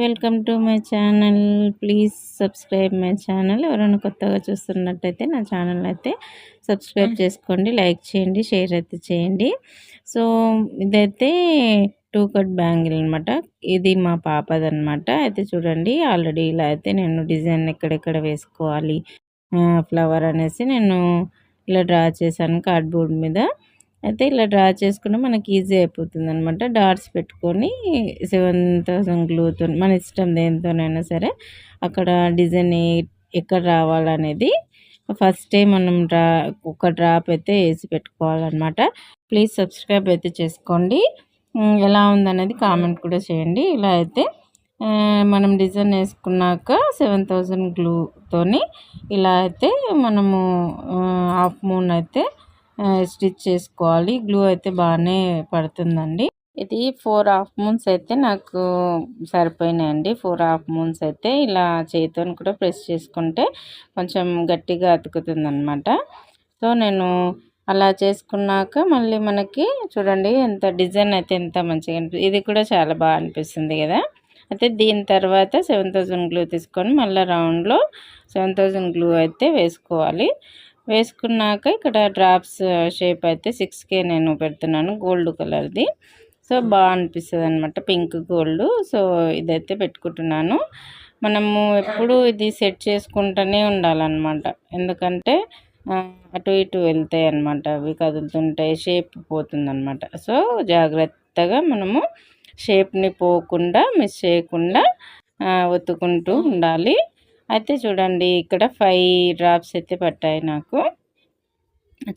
Welcome to my channel please subscribe my channel ఎవరైనా కొత్తగా చూస్తున్నట్టయితే నా ఛానల్ అయితే సబ్స్క్రైబ్ చేసుకోండి లైక్ చేయండి షేర్ అయితే చేయండి. సో ఇదైతే టూ కట్ బ్యాంగిల్ అనమాట ఇది మా పాపది అనమాట అయితే చూడండి ఆల్రెడీ ఇలా అయితే నేను డిజైన్ ఎక్కడెక్కడ వేసుకోవాలి ఫ్లవర్ అనేసి నేను ఇలా డ్రా చేశాను కార్డ్బోర్డ్ మీద. అయితే ఇలా డ్రా చేసుకుంటే మనకి ఈజీ అయిపోతుంది అనమాట డాట్స్ పెట్టుకొని సెవెన్ థౌసండ్ గ్లూతో మన ఇష్టం దేనితోనైనా సరే అక్కడ డిజైన్ ఎక్కడ రావాలనేది ఫస్ట్ టైం మనం డ్రా ఒక డ్రాప్ అయితే వేసి పెట్టుకోవాలన్నమాట. ప్లీజ్ సబ్స్క్రైబ్ అయితే చేసుకోండి. ఎలా ఉందనేది కామెంట్ కూడా చేయండి. ఇలా అయితే మనం డిజైన్ వేసుకున్నాక సెవెన్ థౌజండ్ గ్లూతోని ఇలా అయితే మనము హాఫ్ మూన్ అయితే స్టిచ్ చేసుకోవాలి. గ్లూ అయితే బాగానే పడుతుందండి. ఇది ఫోర్ హాఫ్ మూన్స్ అయితే నాకు సరిపోయినాయండి. ఫోర్ హాఫ్ మూన్స్ అయితే ఇలా చేతితో కూడా ప్రెస్ చేసుకుంటే కొంచెం గట్టిగా అతుకుతుంది అనమాట సో నేను అలా చేసుకున్నాక మళ్ళీ మనకి చూడండి ఎంత డిజైన్ అయితే ఎంత మంచిగా అనిపిస్తుంది ఇది కూడా చాలా బాగా అనిపిస్తుంది కదా. అయితే దీని తర్వాత సెవెన్ థౌజండ్ గ్లూ తీసుకొని మళ్ళీ రౌండ్లో సెవెన్ థౌజండ్ గ్లూ అయితే వేసుకోవాలి. వేసుకున్నాక ఇక్కడ డ్రాప్స్ షేప్ అయితే సిక్స్కే నేను పెడుతున్నాను గోల్డ్ కలర్ది. సో బాగా అనిపిస్తుంది అనమాట పింక్ గోల్డ్. సో ఇదైతే పెట్టుకుంటున్నాను. మనము ఎప్పుడు ఇది సెట్ చేసుకుంటూనే ఉండాలన్నమాట. ఎందుకంటే అటు ఇటు వెళ్తాయి అనమాట అవి కదులుతుంటాయి షేప్ పోతుందన్నమాట. సో జాగ్రత్తగా మనము షేప్ని పోకుండా మిస్ చేయకుండా ఒత్తుకుంటూ ఉండాలి. అయితే చూడండి ఇక్కడ ఫైవ్ డ్రాప్స్ అయితే పట్టాయి నాకు.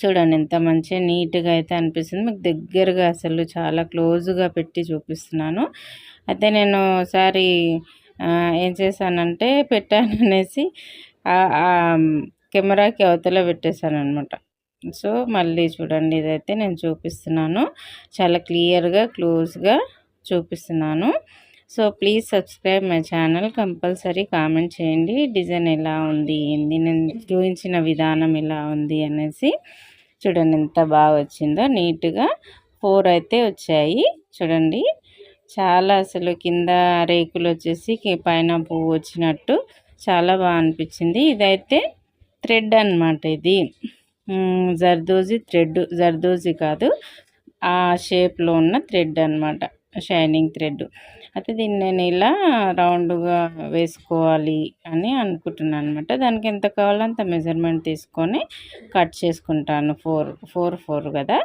చూడండి ఎంత మంచిగా నీట్గా అయితే అనిపిస్తుంది. మీకు దగ్గరగా అసలు చాలా క్లోజ్గా పెట్టి చూపిస్తున్నాను. అయితే నేను ఒకసారి ఏం చేశానంటే పెట్టాను అనేసి కెమెరాకి అవతల పెట్టేశాను అనమాట సో మళ్ళీ చూడండి ఇదైతే నేను చూపిస్తున్నాను. చాలా క్లియర్గా క్లోజ్గా చూపిస్తున్నాను. So please subscribe my channel. Compulsory comment చేయండి. డిజైన్ ఎలా ఉంది ఏంది నేను చూపించిన విధానం ఎలా ఉంది అనేసి. చూడండి ఎంత బాగా వచ్చిందో. నీట్గా ఫోర్ అయితే వచ్చాయి. చూడండి. చాలా అసలు కింద రేకులు వచ్చేసి పైన పువ్వు వచ్చినట్టు చాలా బాగా అనిపించింది. ఇదైతే థ్రెడ్ అనమాట ఇది. జర్దోజీ థ్రెడ్. జర్దోజీ కాదు. ఆ షేప్లో ఉన్న థ్రెడ్ అనమాట షైనింగ్ థ్రెడ్. అయితే దీన్ని నేను ఇలా రౌండ్గా వేసుకోవాలి అని అనుకుంటున్నాను అనమాట దానికి ఎంత కావాలో అంత మెజర్మెంట్ తీసుకొని కట్ చేసుకుంటాను. ఫోర్ ఫోర్ ఫోర్ కదా?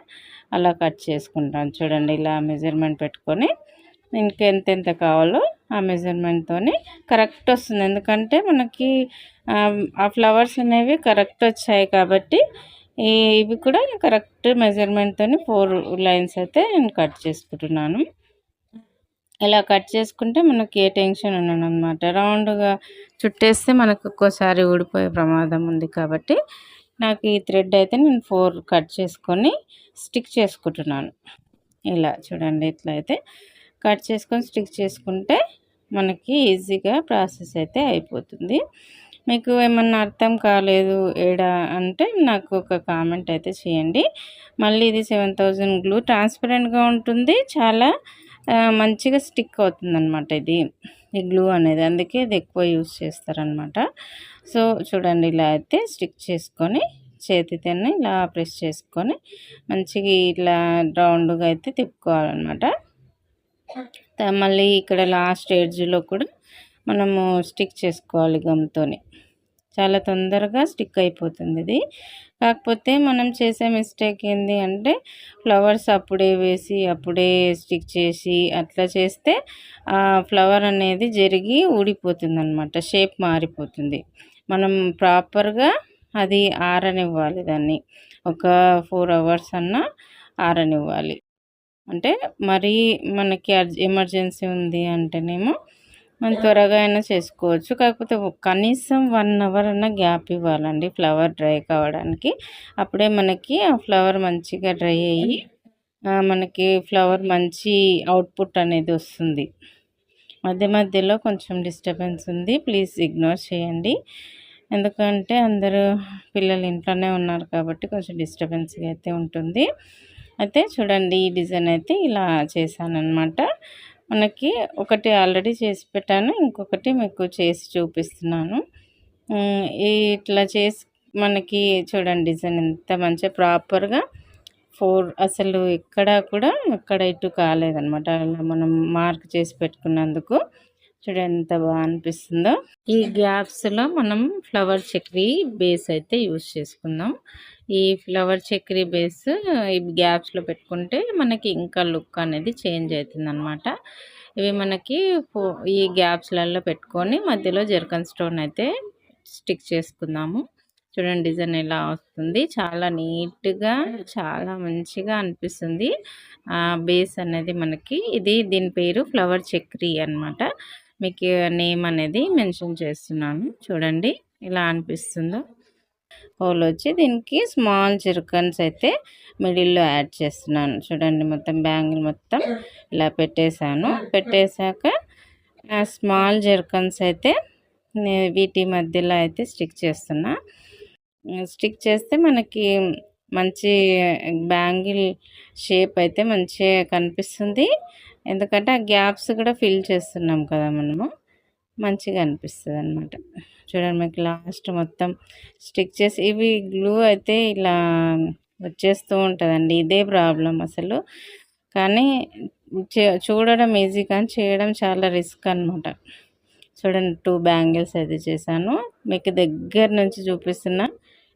అలా కట్ చేసుకుంటాను. చూడండి ఇలా మెజర్మెంట్ పెట్టుకొని దీనికి ఎంత కావాలో ఆ మెజర్మెంట్తో కరెక్ట్ వస్తుంది. ఎందుకంటే మనకి ఆ ఫ్లవర్స్ అనేవి కరెక్ట్ వచ్చాయి కాబట్టి ఇవి కూడా కరెక్ట్ మెజర్మెంట్తో ఫోర్ లైన్స్ అయితే నేను కట్ చేసుకుంటున్నాను. ఇలా కట్ చేసుకుంటే మనకి ఏ టెన్షన్ ఉండను అనమాట రౌండ్గా చుట్టేస్తే మనకు ఒక్కోసారి ఊడిపోయే ప్రమాదం ఉంది కాబట్టి నాకు ఈ థ్రెడ్ అయితే నేను ఫోర్ కట్ చేసుకొని స్టిక్ చేసుకుంటున్నాను. ఇలా చూడండి ఇట్లా అయితే కట్ చేసుకొని స్టిక్ చేసుకుంటే మనకి ఈజీగా ప్రాసెస్ అయితే అయిపోతుంది. మీకు ఏమన్నా అర్థం కాలేదు ఏడా అంటే నాకు ఒక కామెంట్ అయితే చేయండి. మళ్ళీ ఇది సెవెన్ థౌజండ్ గ్లూ ట్రాన్స్పరెంట్గా ఉంటుంది చాలా మంచిగా స్టిక్ అవుతుందన్నమాట ఇది. ఈ గ్లూ అనేది. అందుకే ఇది ఎక్కువ యూస్ చేస్తారనమాట సో చూడండి ఇలా అయితే స్టిక్ చేసుకొని చేతితోనే ఇలా ప్రెస్ చేసుకొని మంచిగా ఇట్లా రౌండ్గా అయితే తిప్పుకోవాలన్నమాట. మళ్ళీ ఇక్కడ లాస్ట్ ఎడ్జ్లో కూడా మనము స్టిక్ చేసుకోవాలి గమ్తోని. చాలా తొందరగా స్టిక్ అయిపోతుంది ఇది. కాకపోతే మనం చేసే మిస్టేక్ ఏంటి అంటే ఫ్లవర్స్ అప్పుడే వేసి అప్పుడే స్టిక్ చేసి అట్లా చేస్తే ఫ్లవర్ అనేది జరిగి ఊడిపోతుంది అనమాట షేప్ మారిపోతుంది. మనం ప్రాపర్గా అది ఆరనివ్వాలి దాన్ని. ఒక ఫోర్ అవర్స్ అన్నా ఆరనివ్వాలి. అంటే మరీ మనకి ఎమర్జెన్సీ ఉంది అంటేనేమో మనం త్వరగా అయినా చేసుకోవచ్చు. కాకపోతే కనీసం వన్ అవర్ అన్న గ్యాప్ ఇవ్వాలండి ఫ్లవర్ డ్రై కావడానికి. అప్పుడే మనకి ఆ ఫ్లవర్ మంచిగా డ్రై అయ్యి మనకి ఫ్లవర్ మంచి అవుట్పుట్ అనేది వస్తుంది. మధ్య మధ్యలో కొంచెం డిస్టర్బెన్స్ ఉంది. ప్లీజ్ ఇగ్నోర్ చేయండి. ఎందుకంటే అందరూ పిల్లలు ఇంట్లోనే ఉన్నారు కాబట్టి కొంచెం డిస్టర్బెన్స్గా అయితే ఉంటుంది. అయితే చూడండి ఈ డిజైన్ అయితే ఇలా చేశాను అనమాట మనకి ఒకటి ఆల్రెడీ చేసి పెట్టాను ఇంకొకటి మీకు చేసి చూపిస్తున్నాను. ఇట్లా చేసి మనకి చూడండి డిజైన్ ఎంత మంచిగా ప్రాపర్గా ఫోర్ అసలు ఎక్కడా కూడా ఎక్కడ ఇటు కాలేదనమాట అలా మనం మార్క్ చేసి పెట్టుకున్నందుకు. చూడండి ఎంత బాగా అనిపిస్తుందో. ఈ గ్యాప్స్లో మనం ఫ్లవర్ చక్రీ బేస్ అయితే యూస్ చేసుకుందాం. ఈ ఫ్లవర్ చక్రీ బేస్ ఈ గ్యాప్స్లో పెట్టుకుంటే మనకి ఇంకా లుక్ అనేది చేంజ్ అవుతుంది అనమాట ఇవి మనకి ఈ గ్యాప్స్లలో పెట్టుకొని మధ్యలో జెర్కన్ స్టోన్ అయితే స్టిక్ చేసుకుందాము. చూడండి డిజైన్ ఎలా వస్తుంది. చాలా నీట్గా చాలా మంచిగా అనిపిస్తుంది. బేస్ అనేది మనకి ఇది దీని పేరు ఫ్లవర్ చక్రీ అనమాట మీకు నేమ్ అనేది మెన్షన్ చేస్తున్నాను. చూడండి ఇలా అనిపిస్తుందో. హోల్ వచ్చి దీనికి స్మాల్ చిరుకన్స్ అయితే మిడిల్లో యాడ్ చేస్తున్నాను. చూడండి మొత్తం బ్యాంగిల్ మొత్తం ఇలా పెట్టేశాను. పెట్టేశాక స్మాల్ జెర్కన్స్ అయితే వీటి మధ్యలో అయితే స్టిక్ చేస్తున్నా. స్టిక్ చేస్తే మనకి మంచి బ్యాంగిల్ షేప్ అయితే మంచిగా కనిపిస్తుంది. ఎందుకంటే ఆ గ్యాప్స్ కూడా ఫిల్ చేస్తున్నాం కదా మనము. మంచిగా అనిపిస్తుంది అనమాట చూడండి మీకు లాస్ట్ మొత్తం స్టిక్ చేసి ఇవి గ్లూ అయితే ఇలా వచ్చేస్తూ ఉంటుందండి. ఇదే ప్రాబ్లం అసలు. కానీ చూడడం ఈజీ కానీ చేయడం చాలా రిస్క్ అనమాట చూడండి టూ బ్యాంగిల్స్ అయితే చేశాను. మీకు దగ్గర నుంచి చూపిస్తున్నా.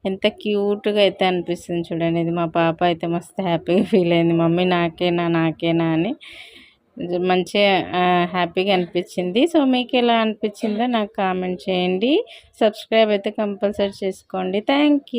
ఎంత క్యూట్గా అయితే అనిపిస్తుంది చూడండి. ఇది మా పాప అయితే మస్తు హ్యాపీగా ఫీల్ అయింది. మమ్మీ నాకేనా నాకేనా అని. మంచిగా హ్యాపీగా అనిపించింది. సో మీకు ఎలా అనిపించిందో నాకు కామెంట్ చేయండి. సబ్స్క్రైబ్ అయితే కంపల్సరీ చేసుకోండి. థ్యాంక్